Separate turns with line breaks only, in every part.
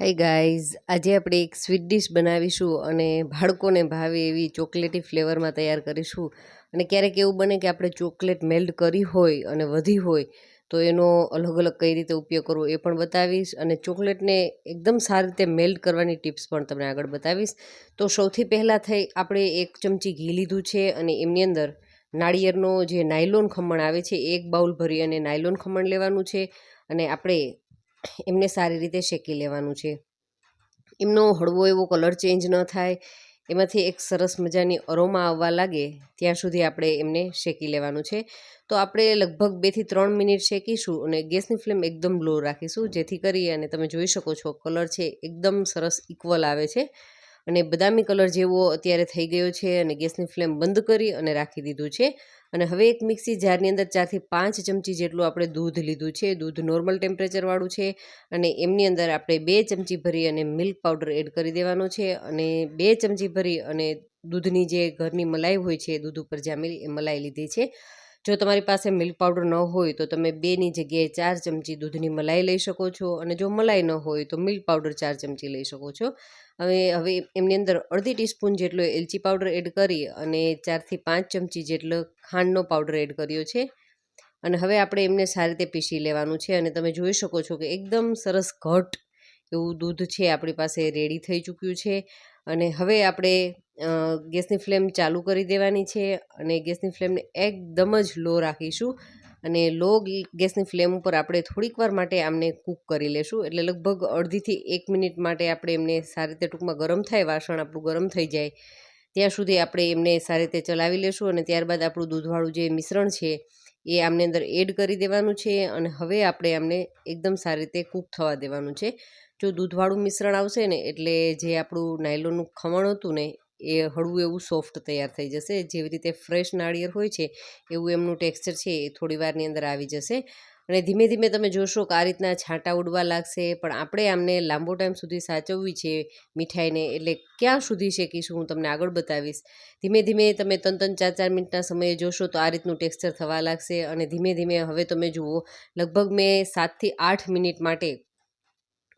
Hi guys આજે આપણે એક સ્વીટ ડિશ બનાવીશું અને બાળકોને ભાવે એવી ચોકલેટી ફ્લેવરમાં તૈયાર કરીશું. અને ક્યારેક એવું બને કે આપણે ચોકલેટ મેલ્ટ કરી હોય અને વધી હોય, તો એનો અલગ અલગ કઈ રીતે ઉપયોગ કરવો એ પણ બતાવીશ. અને ચોકલેટને એકદમ સારી રીતે મેલ્ટ કરવાની ટિપ્સ પણ તમને આગળ બતાવીશ. તો સૌથી પહેલાં થઈ આપણે એક ચમચી ઘી લીધું છે અને એમની અંદર નાળિયેરનો જે નાયલોન ખમણ આવે છે એક બાઉલ ભરી અને નાયલોન ખમણ લેવાનું છે. અને આપણે એમને સારી રીતે શેકી લેવાનું છે. એમનો હળવો એવો કલર ચેન્જ ન થાય, એમાંથી એક સરસ મજાની અરોમા આવવા લાગે, ત્યાં સુધી આપણે એમને શેકી લેવાનું છે. તો આપણે લગભગ બેથી ત્રણ મિનિટ શેકીશું અને ગેસની ફ્લેમ એકદમ લો રાખીશું, જેથી કરી અને તમે જોઈ શકો છો કલર છે એકદમ સરસ ઇક્વલ આવે છે. અને બદામી કલર જેવો અત્યારે થઈ ગયો છે અને ગેસની ફ્લેમ બંધ કરી અને રાખી દીધું છે. અને હવે એક મિક્સી જારની અંદર ચારથી પાંચ ચમચી જેટલું આપણે દૂધ લીધું છે. દૂધ નોર્મલ ટેમ્પરેચરવાળું છે અને એમની અંદર આપણે બે ચમચી ભરી અને મિલ્ક પાવડર એડ કરી દેવાનો છે અને બે ચમચી ભરી અને દૂધની જે ઘરની મલાઈ હોય છે, દૂધ ઉપર જામેલી એ મલાઈ લીધી છે. જો તમારી પાસે મિલ્ક પાવડર ન હોય તો તમે બેની જગ્યાએ ચાર ચમચી દૂધની મલાઈ લઈ શકો છો અને જો મલાઈ ન હોય તો મિલ્ક પાવડર ચાર ચમચી લઈ શકો છો. હવે હવે એમની અંદર અડધી ટીસ્પૂન જેટલો એલચી પાવડર એડ કરી અને ચારથી પાંચ ચમચી જેટલો ખાંડનો પાવડર એડ કર્યો છે. અને હવે આપણે એમને સારી રીતે પીસી લેવાનું છે અને તમે જોઈ શકો છો કે એકદમ સરસ ઘટ એવું દૂધ છે આપણી પાસે રેડી થઈ ચૂક્યું છે. અને હવે આપણે ગેસની ફ્લેમ ચાલુ કરી દેવાની છે અને ગેસની ફ્લેમને એકદમ જ લો રાખીશું અને લો ગેસની ફ્લેમ ઉપર આપણે થોડીક વાર માટે આમને કૂક કરી લેશું. એટલે લગભગ અડધીથી એક મિનિટ માટે આપણે એમને સારી રીતે ટૂંકમાં ગરમ થાય, વાસણ આપણું ગરમ થઈ જાય. ત્યાં સુધી આપણે એમને સારી રીતે ચલાવી લેશું અને ત્યારબાદ આપણું દૂધવાળું જે મિશ્રણ છે એ આમની અંદર એડ કરી દેવાનું છે અને હવે આપણે આમને એકદમ સારી રીતે કૂક થવા દેવાનું છે. જો દૂધવાળું મિશ્રણ આવશે ને, એટલે જે આપણું નાયલોનનું ખમણ હતું ને, એ હળવું એવું સોફ્ટ તૈયાર થઈ જશે. જેવી રીતે ફ્રેશ નાળિયેર હોય છે, એવું એમનું ટેક્સચર છે, એ થોડી વારની અંદર આવી જશે. અને ધીમે ધીમે તમે જોશો કે આ રીતના છાંટા ઉડવા લાગશે. પણ આપણે આમને લાંબો ટાઈમ સુધી સાચવવી છે મીઠાઈને, એટલે ક્યાં સુધી શેકીશું હું તમને આગળ બતાવીશ. ધીમે ધીમે તમે ત્રણ ત્રણ ચાર ચાર મિનિટના સમયે જોશો તો આ રીતનું ટેક્સચર થવા લાગશે. અને ધીમે ધીમે હવે તમે જુઓ, લગભગ મેં સાતથી આઠ મિનિટ માટે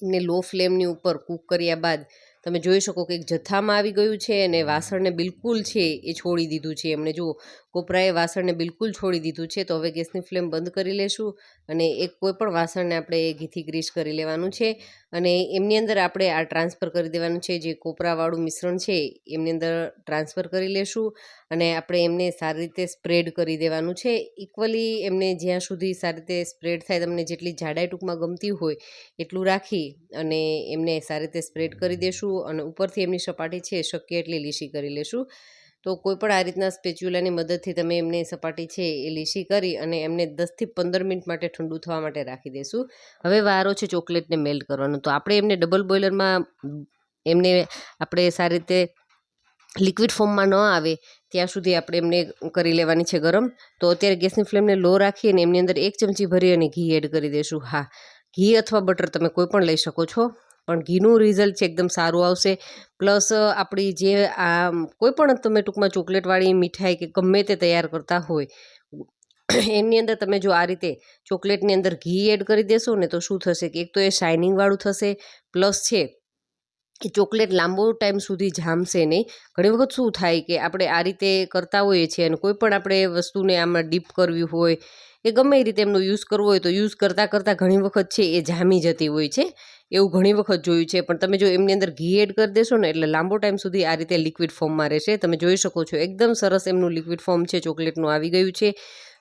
ને લો ફ્લેમની ઉપર કૂક કર્યા બાદ તમે જોઈ શકો કે એક જથ્થામાં આવી ગયું છે અને વાસણને બિલકુલ છે એ છોડી દીધું છે. એમણે જુઓ કોપરાએ વાસણને બિલકુલ છોડી દીધું છે, તો હવે ગેસની ફ્લેમ બંધ કરી લેશું અને એક કોઈ પણ વાસણને આપણે ઘીથી ગ્રીસ કરી લેવાનું છે. અને એમની અંદર આપણે આ ટ્રાન્સફર કરી દેવાનું છે, જે કોપરાવાળું મિશ્રણ છે, એમની અંદર ટ્રાન્સફર કરી લેશું અને આપણે એમને સારી રીતે સ્પ્રેડ કરી દેવાનું છે. ઇક્વલી એમને જ્યાં સુધી સારી રીતે સ્પ્રેડ થાય, તમને જેટલી જાડાઈ ટૂંકમાં ગમતી હોય એટલું રાખી અને એમને સારી રીતે સ્પ્રેડ કરી દેશું અને ઉપરથી એમની સપાટી છે શક્ય એટલી લીસી કરી લેશું. તો કોઈ પણ આ રીતના સ્પેચ્યુલાની મદદથી તમે એમને સપાટી છે એ લીસી કરી અને એમને દસથી પંદર મિનિટ માટે ઠંડુ થવા માટે રાખી દઈશું હવે વારો છે ચોકલેટને મેલ્ટ કરવાનો. તો આપણે એમને ડબલ બોઇલરમાં એમને આપણે સારી રીતે લિક્વિડ ફોર્મમાં ન આવે ત્યાં સુધી આપણે એમને કરી લેવાની છે ગરમ. તો અત્યારે ગેસની ફ્લેમને લો રાખી અને એમની અંદર એક ચમચી ભરી અને ઘી એડ કરી દઈશું હા, ઘી અથવા બટર તમે કોઈ પણ લઈ શકો છો. પણ ઘીનું રિઝલ્ટ છે એકદમ સારું આવશે. પ્લસ આપણી જે આ કોઈ પણ તમે ટૂંકમાં ચોકલેટવાળી મીઠાઈ કે ગમે તે તૈયાર કરતા હોય એની અંદર તમે જો આ રીતે ચોકલેટની અંદર ઘી એડ કરી દેશો ને તો શું થશે કે એક તો એ શાઇનિંગવાળું થશે. પ્લસ છે કે ચોકલેટ લાંબો ટાઈમ સુધી જામશે નહીં. ઘણી વખત શું થાય કે આપણે આ રીતે કરતા હોઈએ છીએ અને કોઈ પણ આપણે વસ્તુને આમાં ડીપ કરવી હોય, એ ગમે એ રીતે એમનો યુઝ કરવો હોય તો યુઝ કરતાં કરતાં ઘણી વખત છે એ જામી જતી હોય છે. એવું ઘણી વખત જોયું છે. પણ તમે જો એમની અંદર ઘી એડ કરી દેશો ને, એટલે લાંબો ટાઈમ સુધી આ રીતે લિક્વિડ ફોર્મમાં રહેશે. તમે જોઈ શકો છો, એકદમ સરસ એમનું લિક્વિડ ફોર્મ છે, ચોકલેટનું આવી ગયું છે.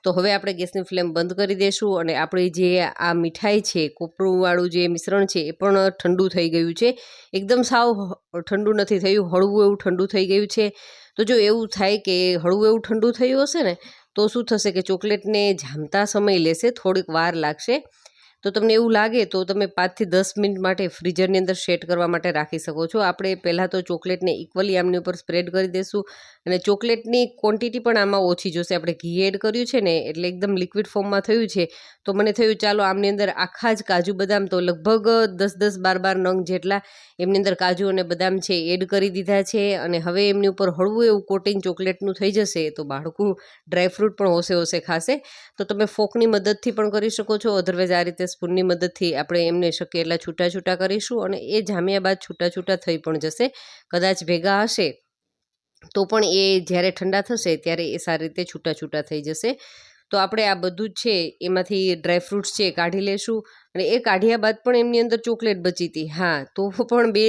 તો હવે આપણે ગેસની ફ્લેમ બંધ કરી દઈશું અને આપણી જે આ મીઠાઈ છે, કોપરુંવાળું જે મિશ્રણ છે, એ પણ ઠંડુ થઈ ગયું છે. એકદમ સાવ ઠંડુ નથી થયું, હળવું એવું ઠંડુ થઈ ગયું છે. તો જો એવું થાય કે હળવું એવું ઠંડુ થયું હશે ને, તો શું થશે કે ચોકલેટને જામતા સમય લેશે, થોડીક વાર લાગશે. તો તમને એવું લાગે તો તમે પાંચથી દસ મિનિટ માટે ફ્રીઝરની અંદર સેટ કરવા માટે રાખી શકો છો. આપણે પહેલાં તો ચોકલેટને ઇક્વલી આમની ઉપર સ્પ્રેડ કરી દઈશું અને ચોકલેટની ક્વોન્ટિટી પણ આમાં ઓછી જોશે. આપણે ઘી એડ કર્યું છે ને, એટલે એકદમ લિક્વિડ ફોર્મમાં થયું છે, તો મને થયું ચાલો આમની અંદર આખા જ કાજુ બદામ તો લગભગ દસ દસ બાર બાર નંગ જેટલા એમની અંદર કાજુ અને બદામ છે એડ કરી દીધા છે અને હવે એમની ઉપર હળવું એવું કોટિંગ ચોકલેટનું થઈ જશે તો બાળકું ડ્રાયફ્રૂટ પણ હોશે હોશે ખાશે. તો તમે ફોકની મદદથી પણ કરી શકો છો અધરવાઇઝ આ રીતે સ્પૂનની મદદથી આપણે એમને શક્ય એટલા છૂટા છૂટા કરીશું અને એ જામ્યા બાદ છૂટા છૂટા થઈ પણ જશે. કદાચ ભેગા હશે તો પણ એ જ્યારે ઠંડા થશે ત્યારે એ સારી રીતે છૂટા છૂટા થઈ જશે. તો આપણે આ બધું જ છે, એમાંથી ડ્રાયફ્રૂટ્સ છે કાઢી લેશું. અને એ કાઢ્યા બાદ પણ એમની અંદર ચોકલેટ બચી હતી. હા, તો પણ બે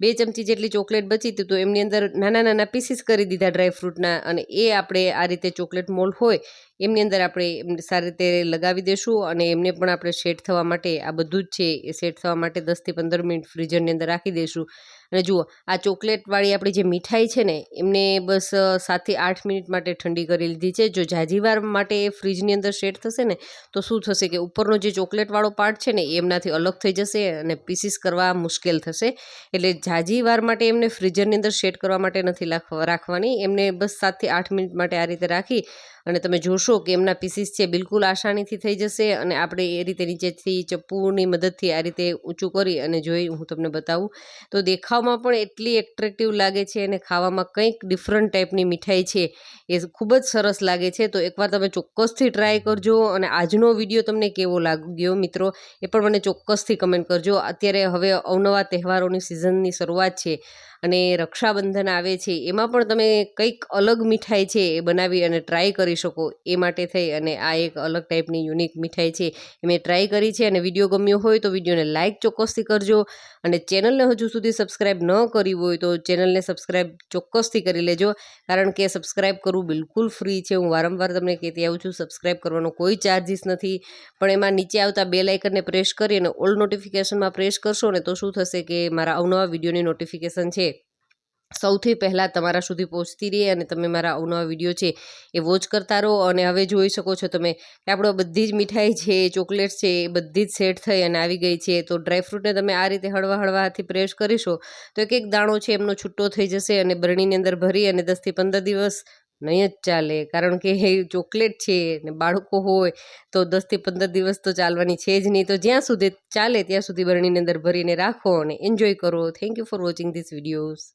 બે ચમચી જેટલી ચોકલેટ બચી હતી તો એમની અંદર નાના નાના પીસીસ કરી દીધા ડ્રાયફ્રૂટના અને એ આપણે આ રીતે ચોકલેટ મોલ હોય, એમની અંદર આપણે સારી રીતે લગાવી દઈશું અને એમને પણ આપણે સેટ થવા માટે, આ બધું જ છે એ સેટ થવા માટે દસથી પંદર મિનિટ ફ્રીઝરની અંદર રાખી દઈશું અને જુઓ, આ ચોકલેટવાળી આપણી જે મીઠાઈ છે ને, એમને બસ સાતથી આઠ મિનિટ માટે ઠંડી કરી લીધી છે. જો જાજીવાર માટે એ ફ્રીજની અંદર સેટ થશે ને, તો શું થશે કે ઉપરનો જે ચોકલેટવાળો પાર્ટ છે ને એમનાથી અલગ થઈ જશે અને પીસીસ કરવા મુશ્કેલ થશે. એટલે જાજી વાર માટે એમને ફ્રીઝરની અંદર સેટ કરવા માટે નથી રાખવાની. એમને બસ સાતથી આઠ મિનિટ માટે આ રીતે રાખી અને તમે જોશો કે એમના પીસીસ છે બિલકુલ આસાનીથી થઈ જશે અને આપણે એ રીતે નીચેથી ચપ્પુની મદદથી આ રીતે ઊંચું કરી અને જોઈ હું તમને બતાવું. તો દેખાવમાં પણ એટલી એટ્રેક્ટિવ લાગે છે અને ખાવામાં કંઈક ડિફરન્ટ ટાઈપની મીઠાઈ છે એ ખૂબ જ સરસ લાગે છે. તો એકવાર તમે ચોક્કસથી ટ્રાય કરજો અને આજનો વીડિયો તમને કેવો લાગ્યો મિત્રો એ પણ મને ચોક્કસથી કમેન્ટ કરજો. અત્યારે હવે અવનવા તહેવારોની સિઝનની શરૂઆત છે. અને રક્ષાબંધન આવે છે, એમાં પણ તમે કંઈક અલગ મીઠાઈ છે એ બનાવી અને ટ્રાય કરી શકો એ માટે થઈ અને આ એક અલગ ટાઈપની યુનિક મીઠાઈ છે. એ મેં ટ્રાય કરી છે અને વીડિયો ગમ્યો હોય તો વિડીયોને લાઇક ચોક્કસથી કરજો અને ચેનલને હજુ સુધી સબસ્ક્રાઈબ ન કરી હોય તો ચેનલને સબસ્ક્રાઈબ ચોક્કસથી કરી લેજો. કારણ કે સબસ્ક્રાઈબ કરવું બિલકુલ ફ્રી છે. હું વારંવાર તમને કહેતી આવું છું સબસ્ક્રાઈબ કરવાનો કોઈ ચાર્જિસ નથી. પણ એમાં નીચે આવતા બે લાઇકનને પ્રેસ કરી અને ઓલ નોટિફિકેશનમાં પ્રેસ કરશો ને તો શું થશે કે મારા અવનવા વિડીયોની નોટિફિકેશન છે. સૌથી પહેલાં તમારા સુધી પહોંચતી રહે અને તમે મારા અવનવા વીડિયો છે એ વોચ કરતા રહો અને હવે જોઈ શકો છો તમે કે આપણો બધી જ મીઠાઈ છે, ચોકલેટ છે, એ બધી જ સેટ થઈ અને આવી ગઈ છે. તો ડ્રાયફ્રૂટને તમે આ રીતે હળવા હળવા હાથથી પ્રેસ કરીશો તો એક એક દાણો છે એમનો છૂટો થઈ જશે અને બરણીની અંદર ભરી અને દસથી પંદર દિવસ નહીં જ ચાલે. કારણ કે ચોકલેટ છે ને બાળકો હોય તો દસથી પંદર દિવસ તો ચાલવાની છે જ નહીં. તો જ્યાં સુધી ચાલે ત્યાં સુધી બરણીની અંદર ભરીને રાખો અને એન્જોય કરો. Thank you for watching this videos